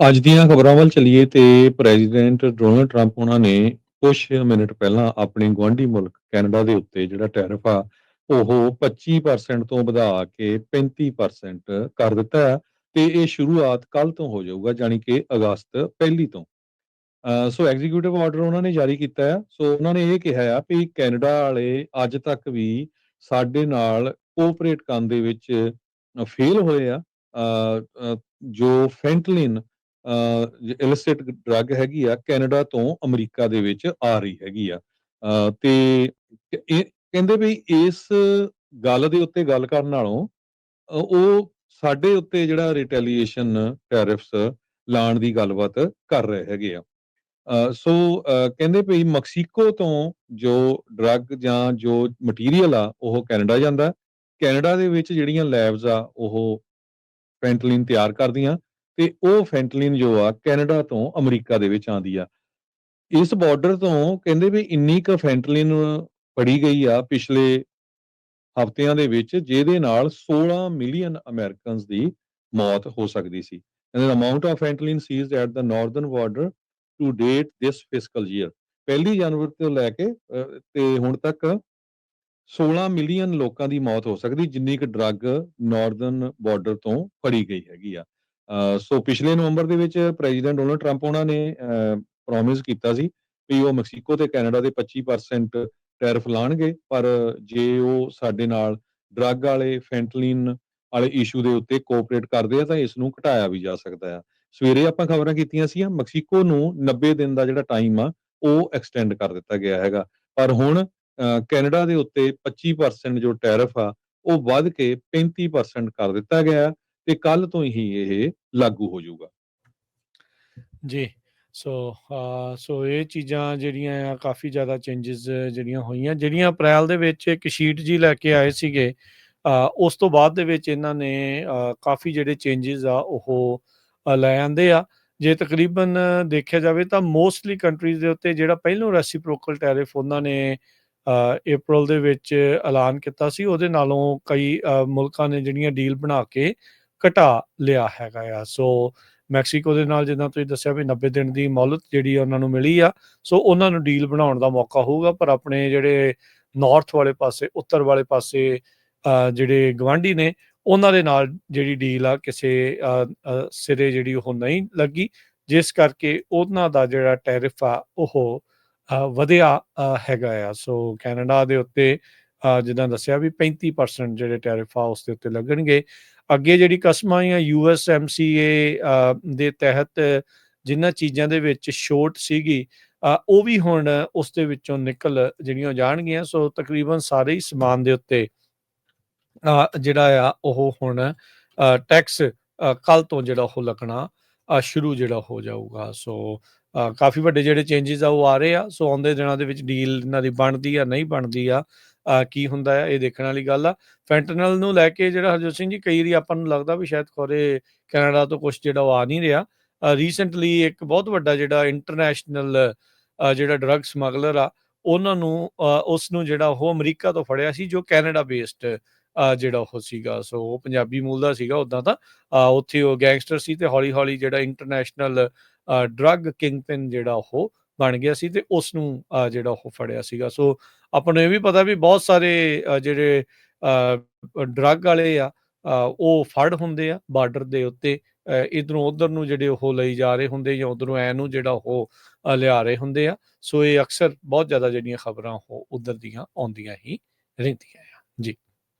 ਅੱਜ ਦੀਆਂ ਖਬਰਾਂ ਵੱਲ ਚੱਲੀਏ ਤੇ ਪ੍ਰੈਜ਼ੀਡੈਂਟ ਡੋਨਲਡ ਟਰੰਪ ਉਹਨਾਂ ਨੇ ਕੁਝ ਮਿੰਟ ਪਹਿਲਾਂ ਆਪਣੇ ਗੁਆਂਢੀ ਮੁਲਕ ਕੈਨੇਡਾ ਦੇ ਉੱਤੇ ਜਿਹੜਾ ਟੈਰਿਫ ਆ, ਉਹ 25% ਤੋਂ ਵਧਾ ਕੇ 35% ਕਰ ਦਿੱਤਾ ਹੈ ਤੇ ਇਹ ਸ਼ੁਰੂਆਤ ਕੱਲ ਤੋਂ ਹੋ ਜਾਊਗਾ ਯਾਨੀ ਕਿ ਅਗਸਤ ਪਹਿਲੀ ਤੋਂ। ਸੋ ਐਗਜ਼ੀਕਿਊਟਿਵ ਆਰਡਰ ਉਹਨਾਂ ਨੇ ਜਾਰੀ ਕੀਤਾ ਹੈ। ਸੋ ਉਹਨਾਂ ਨੇ ਇਹ ਕਿਹਾ ਆ ਵੀ ਕੈਨੇਡਾ ਵਾਲੇ ਅੱਜ ਤੱਕ ਵੀ ਸਾਡੇ ਨਾਲ ਕੋਆਪਰੇਟ ਕਰਨ ਦੇ ਵਿੱਚ ਫੇਲ ਹੋਏ ਆ। ਜੋ ਫੈਂਟਲਿਨ ਇਲਿਸਿਟ ਡਰੱਗ ਹੈਗੀ ਆ ਕੈਨੇਡਾ ਤੋਂ ਅਮਰੀਕਾ ਦੇ ਵਿੱਚ ਆ ਰਹੀ ਹੈਗੀ ਆ। ਅਹ, ਤੇ ਇਹ ਕਹਿੰਦੇ ਵੀ ਇਸ ਗੱਲ ਦੇ ਉੱਤੇ ਗੱਲ ਕਰਨ ਨਾਲੋਂ ਉਹ ਸਾਡੇ ਉੱਤੇ ਜਿਹੜਾ ਰਿਟੈਲੀਏਸ਼ਨ ਟੈਰਿਫਸ ਲਾਉਣ ਦੀ ਗੱਲਬਾਤ ਕਰ ਰਹੇ ਹੈਗੇ ਆ। ਸੋ ਕਹਿੰਦੇ ਵੀ ਮੈਕਸੀਕੋ ਤੋਂ ਜੋ ਡਰੱਗ ਜਾਂ ਜੋ ਮਟੀਰੀਅਲ ਆ ਉਹ ਕੈਨੇਡਾ ਜਾਂਦਾ। ਕੈਨੇਡਾ ਦੇ ਵਿੱਚ ਜਿਹੜੀਆਂ ਲੈਬਸ ਆ ਉਹ ਫੈਂਟਲਿਨ ਤਿਆਰ ਕਰਦੀਆਂ। ਤੇ ਉਹ ਫੈਂਟਲਿਨ ਜੋ ਆ, ਕੈਨੇਡਾ ਤੋਂ ਅਮਰੀਕਾ ਦੇ ਵਿੱਚ ਆਂਦੀ ਆ। ਇਸ ਬਾਰਡਰ ਤੋਂ ਕਹਿੰਦੇ ਵੀ ਇੰਨੀ ਕੁ ਫੈਂਟਲਿਨ ਫੜੀ ਗਈ ਆ ਪਿਛਲੇ ਹਫ਼ਤਿਆਂ ਦੇ ਵਿੱਚ, ਜਿਹਦੇ ਨਾਲ 16 ਮਿਲੀਅਨ ਅਮਰੀਕਨਸ ਦੀ ਮੌਤ ਹੋ ਸਕਦੀ ਸੀ। And the amount of fentanyl seized at the northern border to date this fiscal year ਪਹਿਲੀ ਜਨਵਰੀ ਤੋਂ ਲੈ ਕੇ ਤੇ ਹੁਣ ਤੱਕ 16 ਮਿਲੀਅਨ ਲੋਕਾਂ ਦੀ ਮੌਤ ਹੋ ਸਕਦੀ, ਜਿੰਨੀ ਕੁ ਡਰੱਗ ਨਾਰਦਰਨ ਬਾਰਡਰ ਤੋਂ ਫੜੀ ਗਈ ਹੈਗੀ ਆ। ਸੋ ਪਿਛਲੇ ਨਵੰਬਰ ਦੇ ਵਿੱਚ ਪ੍ਰੈਜ਼ੀਡੈਂਟ ਡੋਨਲਡ ਟਰੰਪ ਉਹਨਾਂ ਨੇ ਪ੍ਰੋਮਿਸ ਕੀਤਾ ਸੀ ਵੀ ਉਹ ਮੈਕਸੀਕੋ ਤੇ ਕੈਨੇਡਾ ਦੇ 25% ਟੈਰਿਫ ਲਾਣਗੇ, ਪਰ ਜੇ ਉਹ ਸਾਡੇ ਨਾਲ ਡਰੱਗ ਵਾਲੇ ਫੈਂਟਲਿਨ ਵਾਲੇ ਇਸ਼ੂ ਦੇ ਉੱਤੇ ਕੋਆਪਰੇਟ ਕਰਦੇ ਆ, ਤਾਂ ਇਸ ਨੂੰ ਘਟਾਇਆ ਵੀ ਜਾ ਸਕਦਾ ਆ। ਸਵੇਰੇ ਆਪਾਂ ਖਬਰਾਂ ਕੀਤੀਆਂ ਸੀ ਮੈਕਸੀਕੋ ਨੂੰ 90 ਦਿਨ ਦਾ ਜਿਹੜਾ ਟਾਈਮ ਆ, ਉਹ ਐਕਸਟੈਂਡ ਕਰ ਦਿੱਤਾ ਗਿਆ ਹੈਗਾ। ਪਰ ਹੁਣ ਕੈਨੇਡਾ ਦੇ ਉੱਤੇ 25% ਜੋ ਟੈਰਿਫ ਆ, ਉਹ ਵੱਧ ਕੇ 35% ਕਰ ਦਿੱਤਾ ਗਿਆ। ਹੈ ਤੇ ਕੱਲ ਤੋਂ ਹੀ ਇਹ ਲਾਗੂ ਹੋ ਜਾਊਗਾ। ਜੀ, ਸੋ ਸੋ ਇਹ ਚੀਜ਼ਾਂ ਜਿਹੜੀਆਂ ਆ, ਕਾਫੀ ਜ਼ਿਆਦਾ ਚੇਂਜਸ ਜਿਹੜੀਆਂ ਹੋਈਆਂ, ਜਿਹੜੀਆਂ ਅਪ੍ਰੈਲ ਦੇ ਵਿੱਚ ਇੱਕ ਸ਼ੀਟ ਜੀ ਲੈ ਕੇ ਆਏ ਸੀਗੇ ਉਸ ਤੋਂ ਬਾਅਦ ਦੇ ਵਿੱਚ ਇਹਨਾਂ ਨੇ ਕਾਫੀ ਜਿਹੜੇ ਚੇਂਜਸ ਆ, ਉਹ ਲੈ ਆਂਦੇ ਆ। ਜੇ ਤਕਰੀਬਨ ਦੇਖਿਆ ਜਾਵੇ ਤਾਂ ਮੋਸਟਲੀ ਕੰਟਰੀਜ਼ ਦੇ ਉੱਤੇ ਜਿਹੜਾ ਪਹਿਲੋਂ ਰੈਸਿਪਰੋਕਲ ਟੈਰਿਫ ਉਹਨਾਂ ਨੇ ਅਪ੍ਰੈਲ ਦੇ ਵਿੱਚ ਐਲਾਨ ਕੀਤਾ ਸੀ, ਉਹਦੇ ਨਾਲੋਂ ਕਈ ਮੁਲਕਾਂ ਨੇ ਜਿਹੜੀਆਂ ਡੀਲ ਬਣਾ ਕੇ ਘਟਾ ਲਿਆ ਹੈਗਾ ਆ। ਸੋ ਮੈਕਸੀਕੋ ਦੇ ਨਾਲ ਜਿੱਦਾਂ ਤੁਸੀਂ ਦੱਸਿਆ ਵੀ 90 ਦਿਨ ਦੀ ਮੌਲਤ ਜਿਹੜੀ ਉਹਨਾਂ ਨੂੰ ਮਿਲੀ ਆ। ਸੋ ਉਹਨਾਂ ਨੂੰ ਡੀਲ ਬਣਾਉਣ ਦਾ ਮੌਕਾ ਹੋਊਗਾ ਪਰ ਆਪਣੇ ਜਿਹੜੇ ਨਾਰਥ ਵਾਲੇ ਪਾਸੇ ਉੱਤਰ ਵਾਲੇ ਪਾਸੇ ਅ, ਜਿਹੜੇ ਗਵਾਂਢੀ ਨੇ ਉਹਨਾਂ ਦੇ ਨਾਲ ਜਿਹੜੀ ਡੀਲ ਆ ਕਿਸੇ ਸਿਰੇ ਜਿਹੜੀ ਉਹ ਨਹੀਂ ਲੱਗੀ। ਜਿਸ ਕਰਕੇ ਉਹਨਾਂ ਦਾ ਜਿਹੜਾ ਟੈਰਿਫ ਆ ਉਹ ਵਧਿਆ ਹੈਗਾ ਆ। ਸੋ ਕੈਨੇਡਾ ਦੇ ਉੱਤੇ ਜਿੱਦਾਂ ਦੱਸਿਆ ਵੀ 35% ਜਿਹੜੇ ਟੈਰਿਫ ਆ ਉਸ ਦੇ ਉੱਤੇ ਲੱਗਣਗੇ। ਅੱਗੇ ਜਿਹੜੀ ਕਸਮਾਂ ਆ ਯੂਐਸਐਮਸੀਏ ਦੇ ਤਹਿਤ ਜਿਨ੍ਹਾਂ ਚੀਜ਼ਾਂ ਦੇ ਵਿੱਚ ਛੋਟ ਸੀਗੀ ਉਹ ਵੀ ਹੁਣ ਉਸ ਦੇ ਵਿੱਚੋਂ ਨਿਕਲ ਜਿਹੜੀਆਂ ਜਾਣਗੀਆਂ। ਸੋ ਤਕਰੀਬਨ ਸਾਰੇ ਹੀ ਸਮਾਨ ਦੇ ਉੱਤੇ ਜਿਹੜਾ ਆ ਉਹ ਹੁਣ ਟੈਕਸ ਕੱਲ ਤੋਂ ਜਿਹੜਾ ਉਹ ਲੱਗਣਾ। ਸ਼ੁਰੂ ਜਿਹੜਾ ਹੋ ਜਾਊਗਾ। ਸੋ ਕਾਫੀ ਵੱਡੇ ਜਿਹੜੇ ਚੇਂਜਸ ਆ ਉਹ ਆ ਰਹੇ ਆ। ਸੋ ਆਉਂਦੇ ਦਿਨਾਂ ਦੇ ਵਿੱਚ ਡੀਲ ਇਹਨਾਂ ਦੀ ਬਣਦੀ ਆ ਨਹੀਂ ਬਣਦੀ ਆ ਕੀ ਹੁੰਦਾ ਆ ਇਹ ਦੇਖਣ ਵਾਲੀ ਗੱਲ ਆ। ਫੈਂਟਨਲ ਨੂੰ ਲੈ ਕੇ ਜਿਹੜਾ ਹਰਜੋਤ ਸਿੰਘ ਜੀ ਕਈ ਵਾਰੀ ਆਪਾਂ ਨੂੰ ਲੱਗਦਾ ਵੀ ਸ਼ਾਇਦ ਖੋਰੇ ਕੈਨੇਡਾ ਤੋਂ ਕੁਝ ਜਿਹੜਾ ਉਹ ਆ ਨਹੀਂ ਰਿਹਾ। ਰੀਸੈਂਟਲੀ ਇੱਕ ਬਹੁਤ ਵੱਡਾ ਜਿਹੜਾ ਇੰਟਰਨੈਸ਼ਨਲ ਜਿਹੜਾ ਡਰੱਗ ਸਮਗਲਰ ਆ ਉਹਨਾਂ ਨੂੰ ਅ, ਉਸ ਨੂੰ ਜਿਹੜਾ ਉਹ ਅਮਰੀਕਾ ਤੋਂ ਫੜਿਆ ਸੀ ਜੋ ਕੈਨੇਡਾ ਬੇਸਡ ਜਿਹੜਾ ਉਹ ਸੀਗਾ, ਸੋ ਉਹ ਪੰਜਾਬੀ ਮੂਲ ਦਾ ਸੀਗਾ ਉਦਾਂ ਤਾਂ। ਉੱਥੇ ਉਹ ਗੈਂਗਸਟਰ ਸੀ ਤੇ ਹੌਲੀ ਹੌਲੀ ਜਿਹੜਾ ਇੰਟਰਨੈਸ਼ਨਲ ਡਰੱਗ ਕਿੰਗਪਿਨ ਜਿਹੜਾ ਉਹ ਬਣ ਗਿਆ ਸੀ ਤੇ ਉਸ ਨੂੰ ਜਿਹੜਾ ਉਹ ਫੜਿਆ ਸੀਗਾ। ਸੋ ਆਪਾਂ ਨੂੰ ਇਹ ਵੀ ਪਤਾ ਵੀ ਬਹੁਤ ਸਾਰੇ ਜਿਹੜੇ ਡਰੱਗ ਵਾਲੇ ਆ ਉਹ ਫੜ ਹੁੰਦੇ ਆ ਬਾਰਡਰ ਦੇ ਉੱਤੇ। ਇਧਰੋਂ ਉਧਰ ਨੂੰ ਜਿਹੜੇ ਉਹ ਲਈ ਜਾ ਰਹੇ ਹੁੰਦੇ ਜਾਂ ਉਧਰੋਂ ਐ ਨੂੰ ਜਿਹੜਾ ਉਹ ਲਿਆ ਰਹੇ ਹੁੰਦੇ ਆ। ਸੋ ਇਹ ਅਕਸਰ ਬਹੁਤ ਜ਼ਿਆਦਾ ਜਿਹੜੀਆਂ ਖਬਰਾਂ ਉਹ ਉਧਰ ਦੀਆਂ ਆਉਂਦੀਆਂ ਹੀ ਰਹਿੰਦੀਆਂ ਆ। ਜੀ।